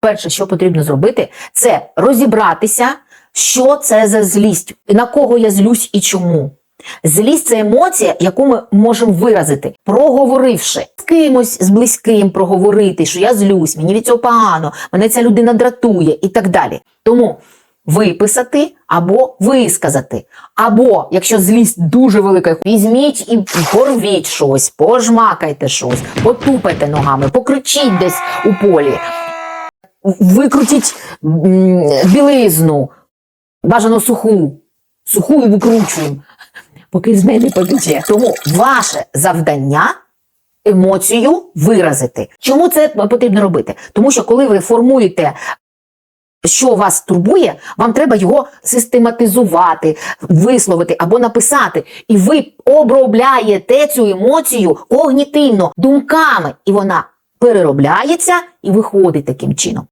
Перше, що потрібно зробити, це розібратися, що це за злість, на кого я злюсь і чому. Злість це емоція, яку ми можемо виразити, проговоривши з кимось з близьким, проговорити, що я злюсь, мені від цього погано, мене ця людина дратує і так далі. Тому виписати або висказати. Або, якщо злість дуже велика, візьміть і порвіть щось, пожмакайте щось, потупайте ногами, покричіть десь у полі, викрутіть білизну, бажано суху, суху і викручуємо, поки з мене потече. Тому ваше завдання емоцію виразити. Чому це потрібно робити? Тому що коли ви формуєте що вас турбує, вам треба його систематизувати, висловити або написати. І ви обробляєте цю емоцію когнітивно, думками, і вона переробляється і виходить таким чином.